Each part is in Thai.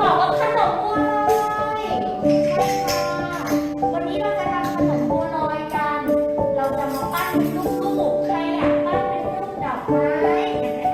บอกว่าขนมบัวลอยใช่ค่ะวันนี้เราจะทำขนมบัวลอยกัน เราจะมาปั้นเป็นลูกใครอยากปั้นเป็นรูปดอกไม้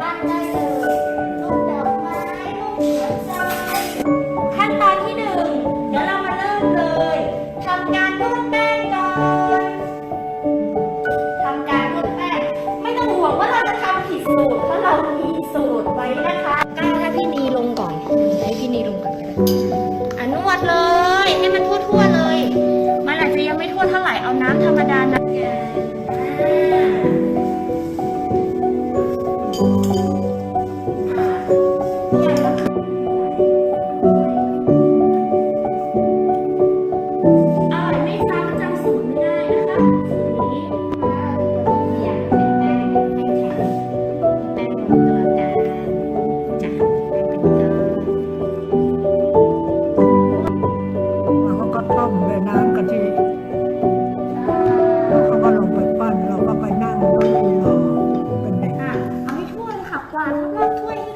ปั้นได้เลยรูปดอกไม้รูปหัวใจขั้นตอนที่หนึ่งเดี๋ยวเรามาเริ่มเลยทำงานนวดแป้งก่อนทำการนวดแป้งไม่ต้องห่วงว่าเราจะทำผิดสูตรเพราะเรามีสูตรไว้นะคะ เอาน้ำธรรมดานะ 那脱衣